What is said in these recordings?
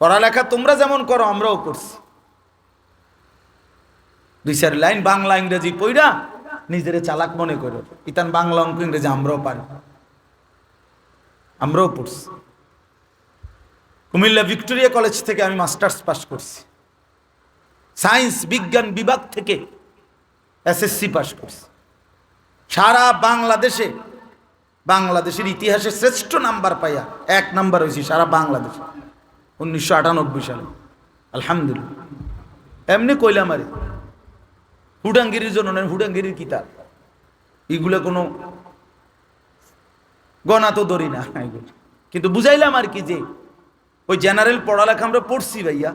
পড়ালেখা তোমরা যেমন করো, আমরাও করছি। দুই চার লাইন বাংলা ইংরেজি পইরা নিজের চালাক মনে করো। ইতান বাংলা অঙ্ক ইংরেজি, আমরাও পারি। আমরাও পড়ছি। কুমিল্লা ভিক্টোরিয়া কলেজ থেকে আমি মাস্টার্স পাস করছি। সায়েন্স বিজ্ঞান বিভাগ থেকে এসএসসি পাস করছি। সারা বাংলাদেশে বাংলাদেশের ইতিহাসে শ্রেষ্ঠ নাম্বার পাইয়া এক নাম্বার হয়েছি সারা বাংলাদেশে। উনিশশো আটানব্বই সালে। আলহামদুলিল্লাহ। এমনি কইলাম আরে, হুডাঙ্গিরির জন্য নয়, হুডাঙ্গিরির কিতাব। এগুলো কোনো গণা তো ধরি না কিন্তু বুঝাইলাম আর কি যে, ওই জেনারেল পড়ালেখা আমরা পড়ছি ভাইয়া।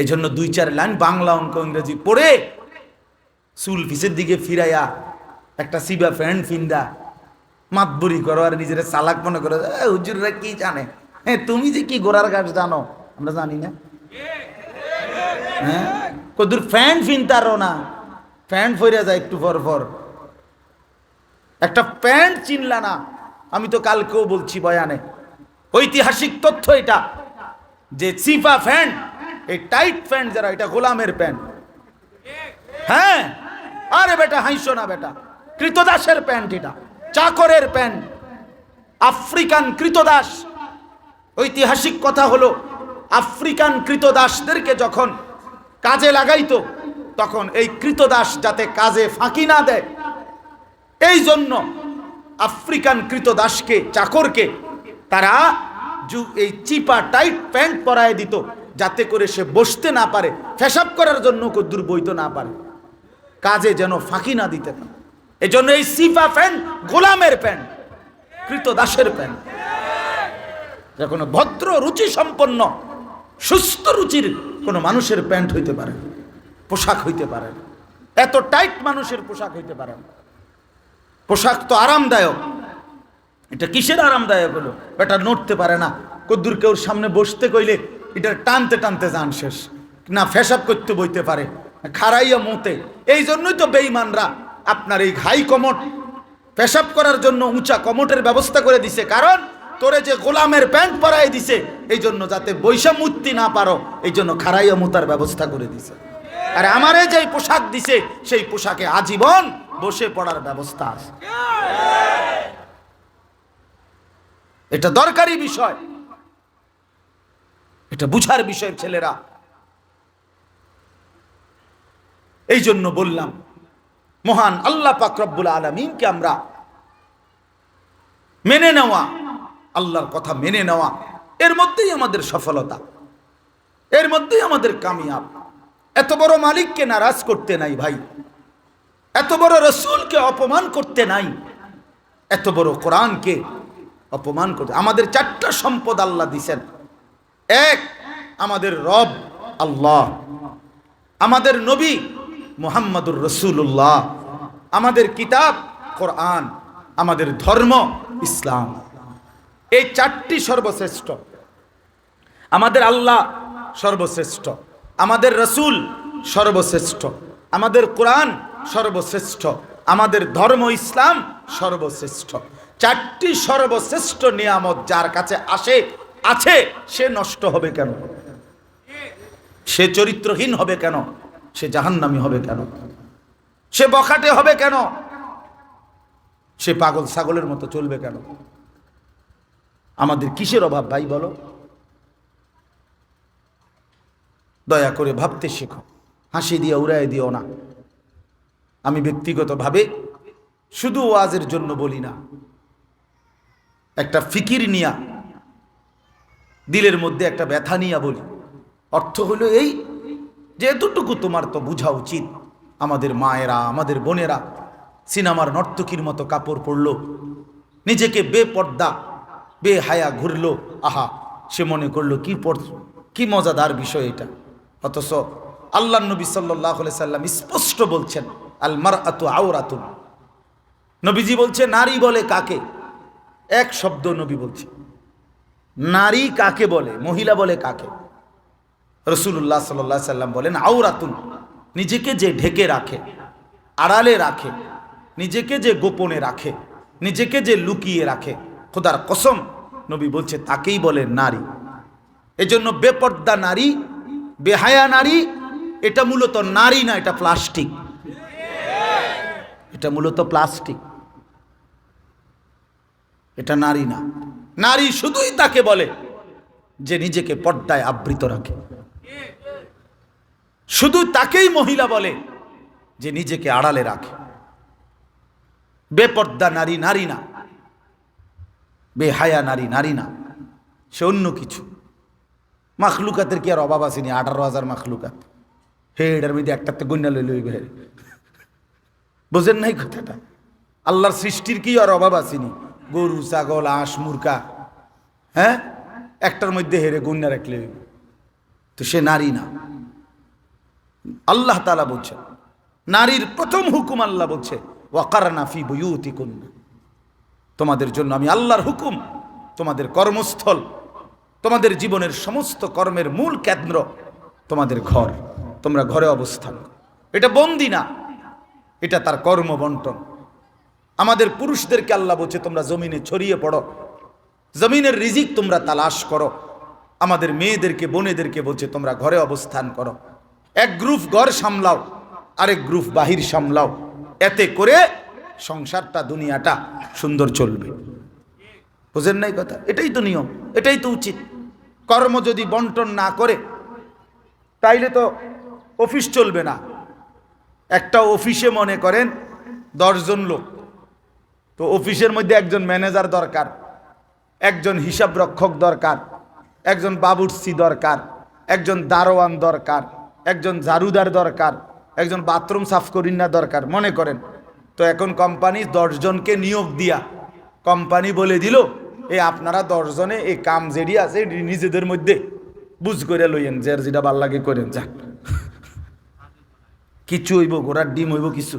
এই জন্য দুই চার লাইন বাংলা অঙ্ক ইংরেজি পড়ে চুল পিসের দিকে ফিরাইয়া একটা সিবা ফ্যান্ড ফিন্দা মাতবুরি করো আর নিজের চালাক মনে করো। "এ, হুজুররা কি জানে? হ্যাঁ তুমি যে কি গোড়ার গাছ জানো? আমরা জানি না। হ্যাঁ? কদুর ফ্যান ফিনতারও না। ফ্যান ফইরা যায় একটু পর পর। একটা প্যান্ট চিনলা না। আমি তো কালকেও বলছি বয়ানে। ঐতিহাসিক তথ্য এটা যে সিফা প্যান্ট এই টাইট প্যান্ট যারা এটা গোলামের প্যান্ট। হ্যাঁ? আরে বেটা হাইসো না বেটা। কৃতদাসের প্যান্ট এটা। চাকরের প্যান্ট আফ্রিকান কৃতদাস। ঐতিহাসিক কথা হলো, আফ্রিকান কৃতদাসদেরকে যখন কাজে লাগাইতো, তখন এই কৃতদাস যাতে কাজে ফাঁকি না দেয় এই জন্য আফ্রিকান কৃতদাসকে, চাকরকে তারা এই চিপা টাইট প্যান্ট পরায় দিত, যাতে করে সে বসতে না পারে, ফেসাব করার জন্য কদ্দুর বইতে না পারে। কাজে যেন ফাঁকি না দিতে পারে। এই জন্য এই সিফা প্যান্ট গোলামের প্যান্ট কৃতদাসের প্যান্ট যা কোনো ভদ্র রুচি সম্পন্ন, সুস্থ রুচির কোনো মানুষের প্যান্ট হইতে পারে, পোশাক হইতে পারে। এত টাইট মানুষের পোশাক হইতে পারে। পোশাক তো আরামদায়ক। এটা কিসের আরামদায়ক হলো? এটা নড়তে পারে না। কদ্দুর কেউর সামনে বসতে কইলে এটা টানতে টানতে যান শেষ। না ফেসাব করতে বইতে পারে। খারাইয়া মোতে। এই জন্যই তো বেইমানরা আপনার এই ঘাই কমট পেশাব করার জন্য উঁচা কমটের ব্যবস্থা করে দিছে। কারণ তোরে যে গোলামের প্যান্ট পরাই দিছে এই জন্য যাতে বৈশা মুক্তি না পারো এই জন্য খারাইয়া মুতার ব্যবস্থা করে দিছে। আর আমারে যেই পোশাক দিছে, সেই পোশাকে আজীবন বসে পড়ার ব্যবস্থা আছে। এটা দরকারি বিষয়। এটা বুঝার বিষয়, ছেলেরা। এই জন্য বললাম মহান আল্লাহ পাক রব্বুল আলমিনকে আমরা মেনে নেওয়া, আল্লাহর কথা মেনে নেওয়া, এর মধ্যেই আমাদের সফলতা, এর মধ্যেই আমাদের কামিয়াব। এত বড় মালিককে নারাজ করতে নাই ভাই, এত বড় রসুলকে অপমান করতে নাই, এত বড় কোরআনকে অপমান করতে, আমাদের চারটা সম্পদ আল্লাহ দিছেন। এক, আমাদের রব, আল্লাহ। আমাদের নবী মোহাম্মদুর রসুল্লাহ আমাদের কিতাব, কোরআন, আমাদের ধর্ম, ইসলাম। এই চারটি সর্বশ্রেষ্ঠ। আমাদের আল্লাহ সর্বশ্রেষ্ঠ। আমাদের রসুল সর্বশ্রেষ্ঠ। আমাদের কোরআন সর্বশ্রেষ্ঠ। আমাদের ধর্ম, ইসলাম সর্বশ্রেষ্ঠ। চারটি সর্বশ্রেষ্ঠ নিয়ামত যার কাছে আসে, আছে, সে নষ্ট হবে কেন? সে চরিত্রহীন হবে কেন? সে জাহান্নামি হবে কেন? সে বখাটে হবে কেন? সে পাগল ছাগলের মতো চলবে কেন? আমাদের কিসের অভাব ভাই বলো? দয়া করে ভাবতে শেখো, হাসি দিয়ে উড়াই দিও না। আমি ব্যক্তিগতভাবে শুধু ওয়াজের জন্য বলি না, একটা ফিকির নিয়া, দিলের মধ্যে একটা ব্যথা নিয়া বলি। অর্থ হলো এই যে এতটুকু তোমার তো বোঝা উচিত। আমাদের মায়েরা, আমাদের বোনেরা সিনেমার নর্তকীর মতো কাপড় পরলো, নিজেকে বেপর্দা, বেহায়া ঘুরলো। আহা, সে মনে করল, কি পর, কি মজাদার বিষয় এটা। অথচ আল্লাহ নবী সাল্লাহ সাল্লাম স্পষ্ট বলছেন আলমার আতু আওরাতুন। নবীজি বলছে, নারী বলে কাকে? এক শব্দ নবী বলছে। নারী কাকে বলে? মহিলা বলে কাকে? রসুল্লাহ সাল্লাহ সাল্লাম বলেন আউরাতুন নিজেকে যে ঢেকে রাখে, আড়ালে রাখে, নিজেকে যে গোপনে রাখে, নিজেকে যে লুকিয়ে রাখে, খোদার কসম, নবী বলছে, তাকেই বলে নারী। এজন্য বেপর্দা নারী, বেহায়া নারী, এটা মূলত নারী না, এটা প্লাস্টিক। এটা মূলত প্লাস্টিক। এটা নারী না। নারী শুধুই তাকে বলে যে নিজেকে পর্দায় আবৃত রাখে। শুধু তাকেই মহিলা বলে যে নিজেকে আড়ালে রাখে। বেপর্দা নারী নারী না, বেহায়া নারী নারী না, সে অন্য কিছু। মাখলুকাতের কি আর অভাব আসেনি আঠারো হাজার মাখলুকাত। হে, এটার মধ্যে একটাতে গন্যা লইল বের। বোঝেন নাই কথাটা? আল্লাহর সৃষ্টির কি আর অভাব আসেনি গরু, ছাগল আঁশ মুরকা হ্যাঁ? একটার মধ্যে হেরে গন্যা রাখলে। তো সে নারী না। আল্লাহ তালা বলছে নারীর প্রথম হুকুম আল্লাহ বলছে, ওয়াকারনা বইউতি কন্যা তোমাদের জন্য আমি আল্লাহর হুকুম, তোমাদের কর্মস্থল, তোমাদের জীবনের সমস্ত কর্মের মূল কেন্দ্র, তোমাদের ঘর, তোমরা ঘরে অবস্থান এটা বন্দি না, এটা তার কর্ম বন্টন আমাদের পুরুষদেরকে আল্লাহ বলছে, তোমরা জমিনে ছড়িয়ে পড়ো, জমিনের রিজিক তোমরা তালাশ করো। আমাদের মেয়েদেরকে, বোনেদেরকে বলছে, তোমরা ঘরে অবস্থান করো। এক গ্রুপ ঘর সামলাও, আরেক গ্রুপ বাহির সামলাও। এতে করে সংসারটা, দুনিয়াটা সুন্দর চলবে। বুঝেন নাই কথা? এটাই তো নিয়ম, এটাই তো উচিত। কর্ম যদি বন্টন না করে, তাইলে তো অফিস চলবে না। একটা অফিসে মনে করেন দশজন লোক, তো অফিসের মধ্যে একজন ম্যানেজার দরকার, একজন হিসাব রক্ষক দরকার, একজন বাবুর্চি দরকার, একজন দারোয়ান দরকার একজন ঝাড়ুদার দরকার, একজন বাথরুম সাফ করিন করিনা দরকার, মনে করেন। তো এখন কোম্পানি দশজনকে নিয়োগ দিয়া কোম্পানি বলে দিল, এ আপনারা দশজনে এই কাম যেটি আছে নিজেদের মধ্যে বুঝ করে লইয়েন, যে যেটা ভালো লাগে করেন, যাক। কিছু হইব, ঘোড়ার ডিম হইব কিছু।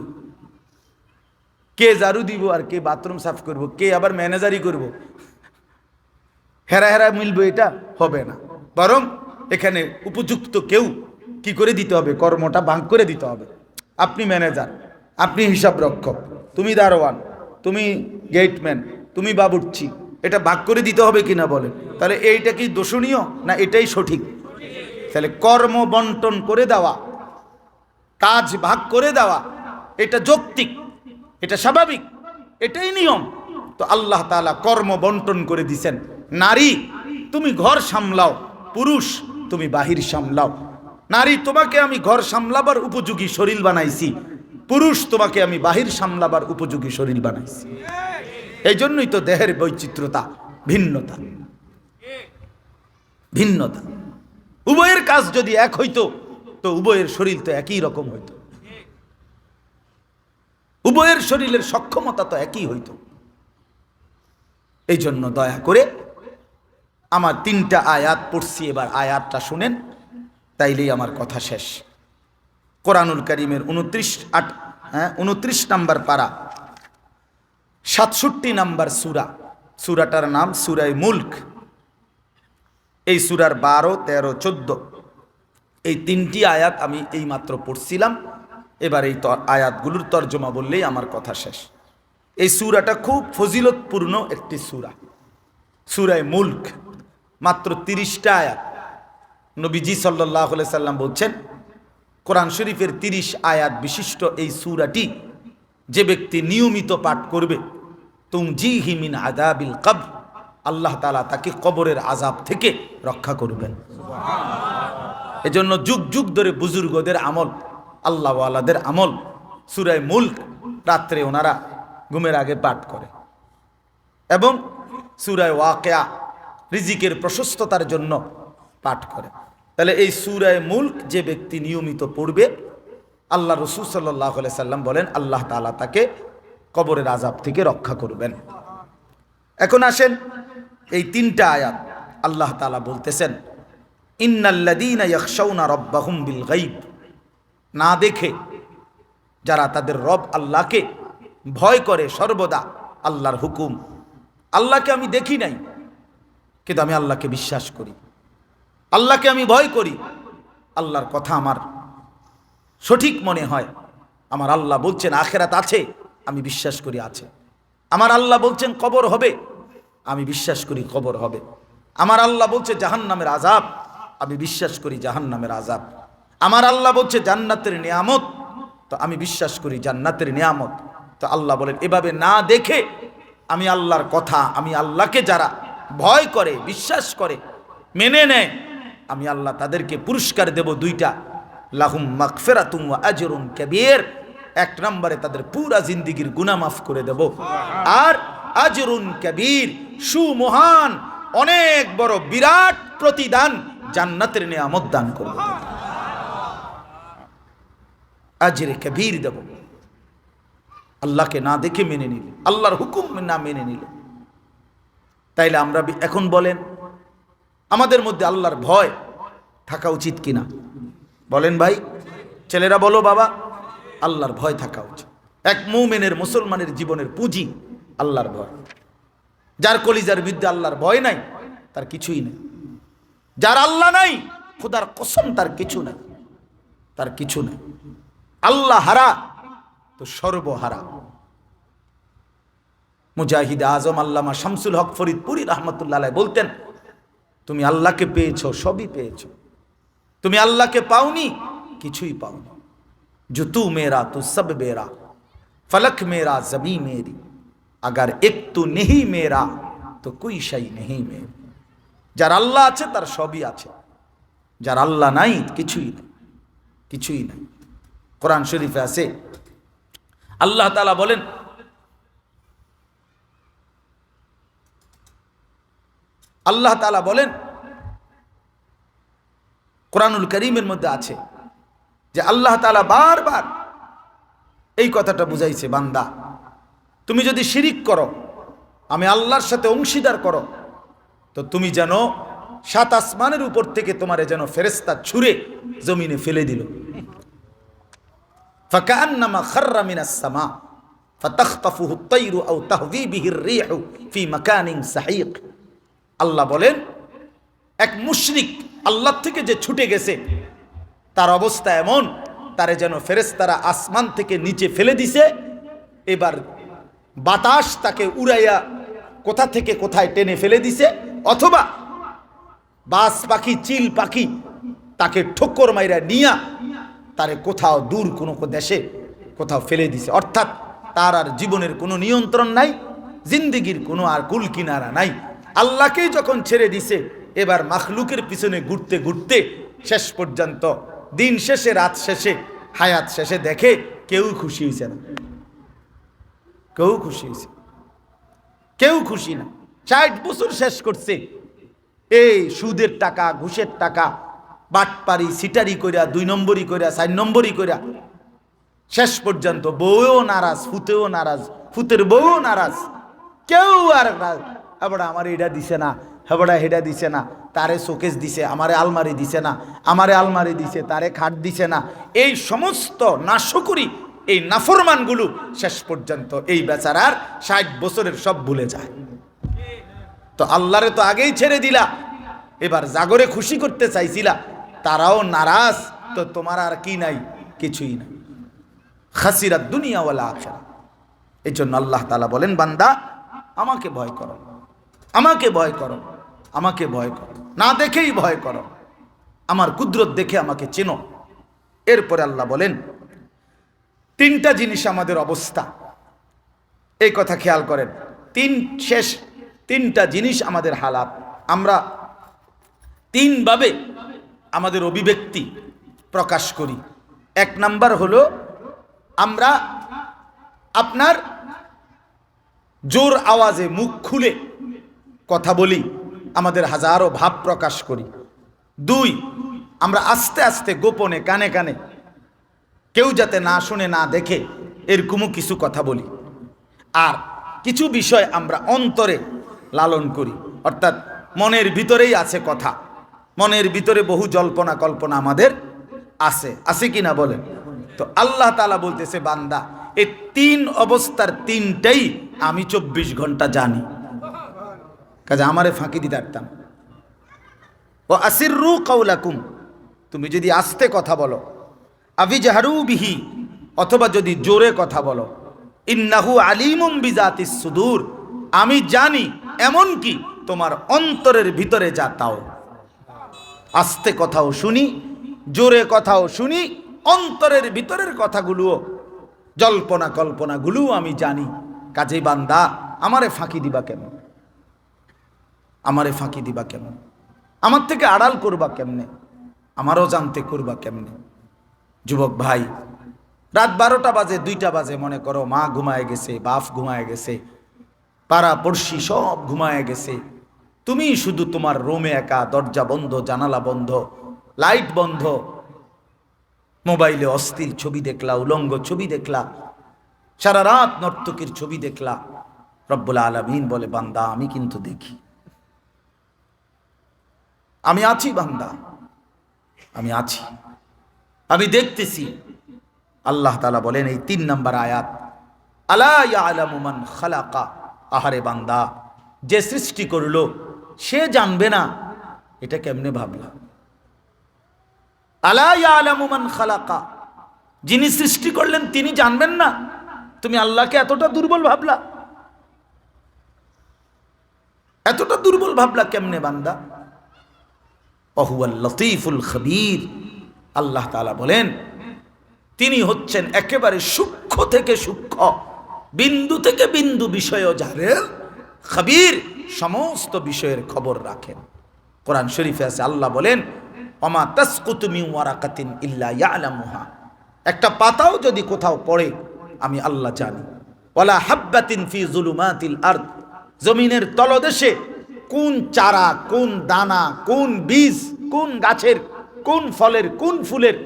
কে ঝাড়ু দিব আর কে বাথরুম সাফ করব, কে আবার ম্যানেজারই করব? হেরা হেরা মিলবে এটা হবে না। বরং এখানে উপযুক্ত কেউ কি করে দিতে হবে? কর্মটা ভাঙ করে দিতে হবে। আপনি ম্যানেজার আপনি হিসাব রক্ষক তুমি দারোয়ান, তুমি গেটম্যান তুমি বাবুর্চি, এটা ভাগ করে দিতে হবে কিনা বলে তাহলে এইটা কি দোষণীয় না এটাই সঠিক? তাহলে কর্ম বন্টন করে দেওয়া, কাজ ভাগ করে দেওয়া, এটা যৌক্তিক, এটা স্বাভাবিক, এটাই নিয়ম। তো আল্লাহ তাআলা কর্ম বন্টন করে দিছেন। নারী, তুমি ঘর সামলাও, পুরুষ, তুমি বাহির সামলাও। নারী, তোমাকে আমি ঘর সামলাবার উপযোগী শরীর বানাইছি। পুরুষ, তোমাকে আমি বাহির সামলাবার উপযোগী শরীর বানাইছি। এই জন্যই তো দেহের বৈচিত্র্যতা, ভিন্নতা। ভিন্নতা। উভয়ের কাজ যদি এক হইতো, তো উভয়ের শরীর তো একই রকম হইতো। উভয়ের শরীরের সক্ষমতা তো একই হইতো। এই জন্য দয়া করে আমার তিনটা আয়াত পড়ছি, এবার আয়াতটা শুনেন। তাইলেই আমার কথা শেষ। কোরআনুল করিমের উনত্রিশ আট হ্যাঁ উনত্রিশ নাম্বার পাড়া সাতষট্টি নাম্বার সুরা, সুরাটার নাম সুরাই মুল্ক। এই সুরার বারো, তেরো, চোদ্দ, এই তিনটি আয়াত আমি এই মাত্র পড়ছিলাম। এবার এই আয়াতগুলোর তর্জমা বললেই আমার কথা শেষ। এই সুরাটা খুব ফজিলতপূর্ণ একটি সুরা, সুরায় মুল্ক, মাত্র তিরিশটা আয়াত। নবীজি সাল্লাহ সাল্লাম বলছেন কোরআন শরীফের তিরিশ আয়াত বিশিষ্ট এই সুরাটি যে ব্যক্তি নিয়মিত পাঠ করবে তুম জি হিমিন আদাবিল কব আল্লাহ তালা তাকে কবরের আজাব থেকে রক্ষা করবেন। এজন্য যুগ যুগ ধরে বুজুর্গদের আমল আল্লাহওয়ালাদের আমল সুরায় মুল্ক রাত্রে ওনারা ঘুমের আগে পাঠ করে। এবং সুরায় ওয়াকেয়া রিজিকের প্রশস্ততার জন্য পাঠ করে। তাহলে এই সুরায় মুল্ক যে ব্যক্তি নিয়মিত পড়বে, আল্লাহ রসুল সাল্লাহ সাল্লাম বলেন, আল্লাহ তালা তাকে কবরের আজাব থেকে রক্ষা করবেন। এখন আসেন এই তিনটা আয়াত। আল্লাহ তালা বলতেছেন ইন্নাল্লাদিনা রব্বাহুম বিল গাইব না দেখে যারা তাদের রব আল্লাহকে ভয় করে সর্বদা আল্লাহর হুকুম। আল্লাহকে আমি দেখি নাই, কিন্তু আমি আল্লাহকে বিশ্বাস করি। আল্লাহকে আমি ভয় করি। আল্লাহর কথা আমার সঠিক মনে হয়। আমার আল্লাহ বলছেন, আখেরাত আছে, আমি বিশ্বাস করি আছে। আমার আল্লাহ বলছেন, কবর হবে, আমি বিশ্বাস করি খবর হবে। আমার আল্লাহ বলছে, জাহান্নামের আজাব আমি বিশ্বাস করি জাহান্নামের আজাব আমার আল্লাহ বলছে, জান্নাতের নিয়ামত, তো আমি বিশ্বাস করি জান্নাতের নিয়ামত। তো আল্লাহ বলেন, এভাবে না দেখে আমি আল্লাহর কথা, আমি আল্লাহকে যারা ভয় করে, বিশ্বাস করে, মেনে নেয় আমি আল্লাহ তাদেরকে পুরস্কার দেব দুইটা। লাহুম মাগফিরাতুম ওয়া আজরুন কাবীর। এক নম্বরে তাদের পুরা জিন্দিগির গুনাহ মাফ করে দেব। আর আজরুন কবির, সুমহান, অনেক বড় বিরাট প্রতিদান জান্নাতের নিয়ামত দান করব। আজরে কবির দেব। আল্লাহকে না দেখে মেনে নিলে, আল্লাহর হুকুম না মেনে নিলে। তাইলে আমরা এখন বলেন আমাদের মধ্যে আল্লাহর ভয় থাকা উচিত কিনা? বলেন ভাই, ছেলেরা বলো বাবা, আল্লাহর ভয় থাকা উচিত। এক মৌমেনের মুসলমানের জীবনের পুঁজি আল্লাহর ভয়। যার কলিজার বিদ্যা আল্লাহর ভয় নাই, তার কিছুই নেই। যার আল্লাহ নাই, খুদার কসম তার কিছু নাই, তার কিছু নেই। আল্লাহ হারা, তো সর্বহারা। মুজাহিদ আজম আল্লামা শামসুল হক ফরিদপুরি রহমতুল্লাহ আলাইহ বলতেন তুমি আল্লাহকে পেয়েছ, সবই পেয়েছ। তুমি আল্লাহকে পাওনি, কিছুই পাওনি। জুতু মেরা, তু সব বেরা, ফলক মেরা, জমি মেরি। আগার একটু নেহি মেরা, তো কুই সাই নেহি মেরি। যার আল্লাহ আছে, তার সবই আছে। যার আল্লাহ নাই, কিছুই নাই কিছুই নাই। কোরআন শরীফে আছে। আল্লাহ তালা বলেন আল্লাহ তালা বলেন, কোরআনুল করিমের মধ্যে আছে যে আল্লাহ তালা বারবার এই কথাটা বুঝাইছে, বান্দা, তুমি যদি শিরিক করো, আমি আল্লাহর সাথে অংশীদার করো, তো তুমি যেন সাত আসমানের উপর থেকে তোমার যেন ফেরেস্তা ছুঁড়ে জমিনে ফেলে দিল। ফাকান্নামা খাররা মিনাস সামা, ফাতাখতাফুহু আত-তায়রু আও তাহবি বিহির রিহু ফি মাকানিন সাহীক। আল্লাহ বলেন, এক মুশরিক আল্লাহ থেকে যে ছুটে গেছে, তার অবস্থা এমন, তারে যেন ফেরেস্তারা আসমান থেকে নিচে ফেলে দিছে, এবার বাতাস তাকে উড়াইয়া কোথা থেকে কোথায় টেনে ফেলে দিছে, অথবা বাস পাখি, চিল পাখি তাকে ঠোক্কর মাইরা নিয়া তারে কোথাও দূর কোনো দেশে কোথাও ফেলে দিছে। অর্থাৎ তার আর জীবনের কোনো নিয়ন্ত্রণ নাই, জিন্দিগির কোনো আর কুল কিনারা নাই। আল্লাহকেই যখন ছেড়ে দিছে, এবার মাখলুকের পিছনে ঘুরতে ঘুরতে শেষ পর্যন্ত, দিন শেষে, রাত শেষে, হায়াত শেষে দেখে কেউ খুশি হয়েছে না। কেউ খুশি হয়েছে কেউ খুশি না। ষাট বছর শেষ করছে। এই সুদের টাকা, ঘুষের টাকা বাটপারি সিটারি কইরা, দুই নম্বরই কইরা, চার নম্বরই কইরা, শেষ পর্যন্ত বউও নারাজ, ফুতেও নারাজ, ফুতের বউও নারাজ। কেউ আর হেবড়া আমার এটা দিছে না। হেবড়া হেডা দিছে না। তারে শোকেস দিছে, আমারে আলমারি দিছে না। আমারে আলমারি দিছে, তারে খাট দিছে না। এই সমস্ত নাশকরি, এই নাফরমানগুলো শেষ পর্যন্ত এই বেচারার ষাট বছরের সব ভুলে যায়। তো আল্লাহরে তো আগেই ছেড়ে দিলা। এবার জাগরে খুশি করতে চাইছিলা, তারাও নারাজ। তো তোমার আর কি নাই? কিছুই নাই। খাসিরা দুনিয়াওয়ালা আখেরা এই জন্য আল্লাহ তালা বলেন, বান্দা, আমাকে ভয় করো আমাকে ভয় করো, আমাকে ভয় করো। না দেখেই ভয় করো। আমার কুদরত দেখে আমাকে চেনো। এরপরে আল্লাহ বলেন, তিনটা জিনিস আমাদের অবস্থা। এই কথা খেয়াল করেন, তিন শেষ, তিনটা জিনিস আমাদের হালাত। আমরা তিনভাবে আমাদের অভিব্যক্তি প্রকাশ করি। এক নাম্বার হলো, আমরা আপনার জোর আওয়াজে মুখ খুলে কথা বলি, আমাদের হাজারো ভাব প্রকাশ করি। দুই, আমরা আস্তে আস্তে গোপনে কানে কানে কেউ যাতে না শুনে না দেখে এরকমও কিছু কথা বলি। আর কিছু বিষয় আমরা অন্তরে লালন করি। অর্থাৎ মনের ভিতরেই আছে কথা। মনের ভিতরে বহু জল্পনা কল্পনা আমাদের আছে। আছে কি না বলেন? তো আল্লাহ তালা বলতেছে, বান্দা এই তিন অবস্থার তিনটাই আমি চব্বিশ ঘণ্টা জানি। কাজে আমারে ফাঁকি দিতে পারতাম। ও আসির রু কাউলাকুম তুমি যদি আস্তে কথা বলো আবি জাহারু বিহি, অথবা যদি জোরে কথা বলো, ইন্নাহু আলিমুম বিজাতি সুদূর, আমি জানি এমন কি তোমার অন্তরের ভিতরে যা তাও। আস্তে কথাও শুনি, জোরে কথাও শুনি, অন্তরের ভিতরের কথাগুলোও, জল্পনা কল্পনাগুলোও আমি জানি। কাজে বান্দা, আমারে ফাঁকি দিবা কেমন আমারে ফাঁকি দিবা কেমন? আমার থেকে আড়াল করবা কেমনে? আমারও জানতে করবা কেমনে? যুবক ভাই, রাত বারোটা বাজে, দুইটা বাজে, মনে করো, মা ঘুমায় গেছে, বাপ ঘুমায় গেছে, পাড়া পড়শি সব ঘুমায় গেছে। তুমি শুধু তোমার রুমে একা, দরজা বন্ধ, জানালা বন্ধ, লাইট বন্ধ, মোবাইলে অস্থির ছবি দেখলা, উলঙ্গ ছবি দেখলা, সারা রাত নর্তকীর ছবি দেখলা। রব্বুল আলমিন বলে, বান্দা, আমি কিন্তু দেখি। আমি আছি বান্দা। আমি আছি। আমি দেখতেছি। আল্লাহ তালা বলেন এই তিন নম্বর আয়াত, আলা আলামুমান খালাকা? আহারে বান্দা, যে সৃষ্টি করল, সে জানবে না, এটা কেমনে ভাবলা? আলা আলামুমান খালাকা? যিনি সৃষ্টি করলেন, তিনি জানবেন না। তুমি আল্লাহকে এতটা দুর্বল ভাবলা? এতটা দুর্বল ভাবলা কেমনে বান্দা? অহুয়াল লতিফুল খবীর। আল্লাহ তাআলা বলেন, তিনি হচ্ছেন একেবারে সূক্ষ্ম থেকে সূক্ষ্ম, বিন্দু থেকে বিন্দু বিষয়ও জানেন খবীর সমস্ত বিষয়ের খবর রাখেন। কোরআন শরীফে আছে, আল্লাহ বলেন অমা তাসকুতু মিন ওয়ারাকাতিন ইল্লা ইয়ালামুহা। একটা পাতাও যদি কোথাও পড়ে, আমি আল্লাহ জানি। ওয়ালা হাব্বাতিন ফি জুলুমাতিল আরদ। জমিনের তলদেশে কোন চারা, কোন দানা, কোন বীজ, কোন গাছের, কোন ফলের, কোন ফুলের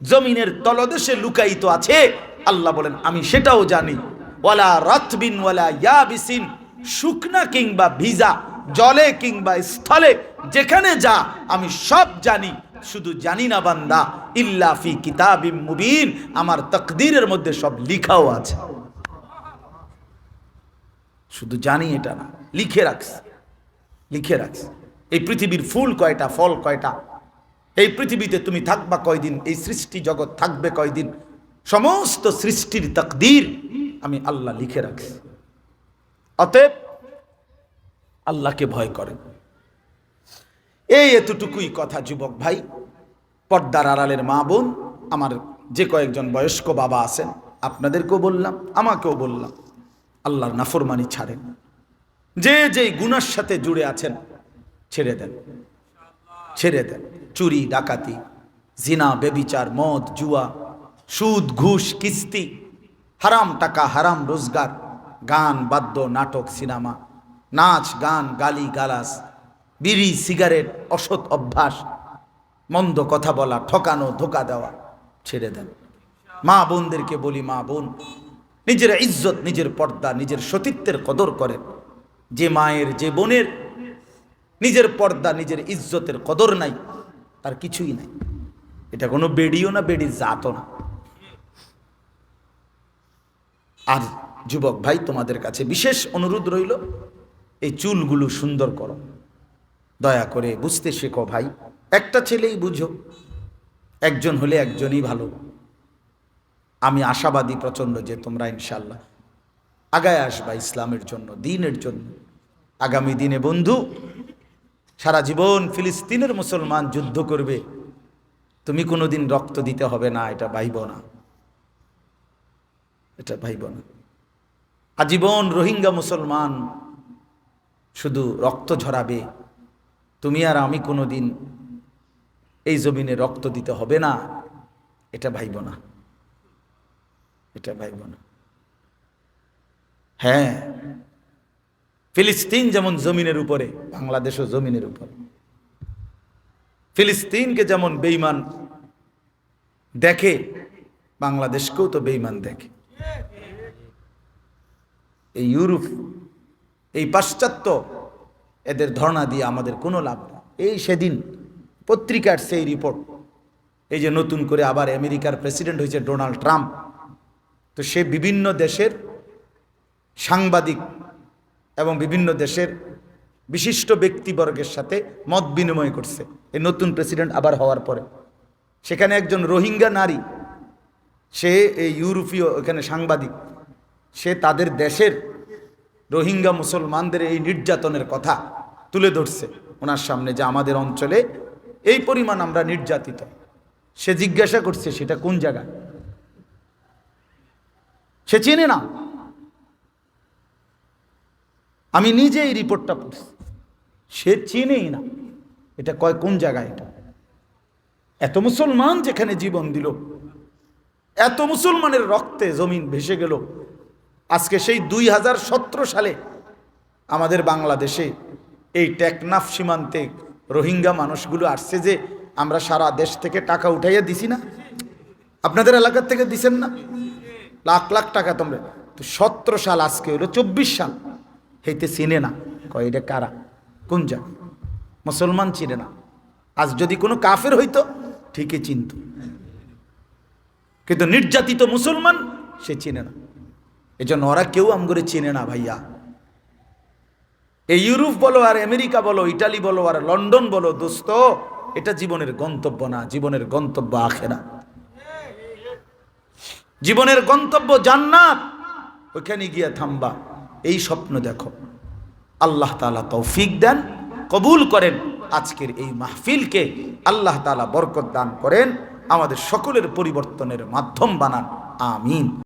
জমিনের তলদেশে লুকায়িত আছে? আল্লাহ বলেন, আমি সেটাও জানি। ওয়ালা রথবিন, ওয়ালা ইয়াবিসিন, শুকনা কিংবা ভিজা, জলে কিংবা স্থলে, যেখানে যা, আমি সব জানি। শুধু জানি না বান্দা, ইল্লা ফি কিতাবিম মুবিন, আমার তকদিরের মধ্যে সব লিখাও আছে। শুধু জানি এটা না, লিখে রাখছে। লিখে রাখছে। এই পৃথিবীর ফুল কয়টা, ফল কয়টা? এই পৃথিবীতে তুমি থাকবা কয়দিন? এই সৃষ্টি জগৎ থাকবে কয়দিন? সমস্ত সৃষ্টির তকদির আমি আল্লাহ লিখে রাখছি। অতএব আল্লাহকে ভয় করেন এই এতটুকুই কথা যুবক ভাই। পর্দার আড়ালের মা বোন, আমার যে কয়েকজন বয়স্ক বাবা আছেন, আপনাদেরকেও বললাম, আমাকেও বললাম, আল্লাহর নাফরমানি ছাড়েন। যে যেই গুনার সাথে জুড়ে আছেন, ছেড়ে দেন। ছেড়ে দেন। চুরি, ডাকাতি, জিনা, বেবিচার, মদ, জুয়া, সুদ, ঘুষ, কিস্তি, হারাম টাকা, হারাম রোজগার, গান, বাদ্য, নাটক, সিনেমা, নাচ, গান, গালি গালাস বিড়ি, সিগারেট, অসৎ অভ্যাস, মন্দ কথা বলা, ঠকানো, ধোকা দেওয়া, ছেড়ে দেন। মা বোনদেরকে বলি মা বোন, নিজের ইজ্জত, নিজের পর্দা, নিজের সতীত্বের কদর করেন। যে মায়ের, যে বোনের নিজের পর্দা, নিজের ইজ্জতের কদর নাই, তার কিছুই নাই। এটা কোনো বেডিও না, বেডির জাতও না। আর যুবক ভাই, তোমাদের কাছে বিশেষ অনুরোধ রইল, এই চুলগুলো সুন্দর করো। দয়া করে বুঝতে শেখো ভাই, একটা ছেলেই বুঝো, একজন হলে একজনই ভালো। আমি আশাবাদী প্রচণ্ড যে তোমরা ইনশাল্লাহ আগায় আসবা ইসলামের জন্য, দিনের জন্য। আগামী দিনে বন্ধু, সারা জীবন ফিলিস্তিনের মুসলমান যুদ্ধ করবে। তুমি কোনোদিন রক্ত দিতে হবে না, এটা ভাইব না। এটা ভাইব না। আজীবন রোহিঙ্গা মুসলমান শুধু রক্ত ঝরাবে। তুমি আর আমি কোনোদিন এই জমিনে রক্ত দিতে হবে না, এটা ভাইব না। এটা ভাইব না। হ্যাঁ। ফিলিস্তিন যেমন জমিনের উপরে, বাংলাদেশও জমিনের উপরে। ফিলিস্তিনকে যেমন বেইমান দেখে, বাংলাদেশকেও তো বেইমান দেখে। এই ইউরোপ, এই পাশ্চাত্য, এদের ধর্ণা দিয়ে আমাদের কোনো লাভ নেই এই সেদিন পত্রিকার সেই রিপোর্ট, এই যে নতুন করে আবার আমেরিকার প্রেসিডেন্ট হয়েছে ডোনাল্ড ট্রাম্প, তো সে বিভিন্ন দেশের সাংবাদিক এবং বিভিন্ন দেশের বিশিষ্ট ব্যক্তিবর্গের সাথে মত বিনিময় করছে। এই নতুন প্রেসিডেন্ট আবার হওয়ার পরে। সেখানে একজন রোহিঙ্গা নারী, সে এই ইউরোপীয় এখানে সাংবাদিক, সে তাদের দেশের রোহিঙ্গা মুসলমানদের এই নির্যাতনের কথা তুলে ধরছে ওনার সামনে যে আমাদের অঞ্চলে এই পরিমাণ আমরা নির্যাতিত। সে জিজ্ঞাসা করছে, সেটা কোন জায়গায় সে চেনে না। আমি নিজে এই রিপোর্টটা পড়ছি। সে চিনেই না। এটা কয়, কোন জায়গায় এটা? এত মুসলমান যেখানে জীবন দিল, এত মুসলমানের রক্তে জমিন ভেসে গেল। আজকে সেই দুই হাজার সতেরো সালে আমাদের বাংলাদেশে এই টেকনাফ সীমান্তে রোহিঙ্গা মানুষগুলো আসছে যে আমরা সারা দেশ থেকে টাকা উঠাইয়া দিছি না? আপনাদের এলাকার থেকে দিছেন না? লাখ লাখ টাকা তোমরা। তো সতেরো সাল, আজকে হলো চব্বিশ সাল। হেইতে চিনে না। কয়, এটা কারা? কোন যা মুসলমান চিনে না। আজ যদি কোনো কাফের হইতো, ঠিকই চিনত। কিন্তু নির্যাতিত মুসলমান, সে চিনে না। এই জন্য ওরা কেউ আমগরে চিনে না, ভাইয়া। এই ইউরোপ বলো আর আমেরিকা বলো, ইটালি বলো আর লন্ডন বলো, দোস্ত, এটা জীবনের গন্তব্য না, জীবনের গন্তব্য আখেরা। জীবনের গন্তব্য জান্নাত। ওইখানে গিয়ে থামবা। এই স্বপ্ন দেখো। আল্লাহ তালা তৌফিক দেন, কবুল করেন। আজকের এই মাহফিলকে আল্লাহ তালা বরকত দান করেন। আমাদের সকলের পরিবর্তনের মাধ্যম বানান। আমিন।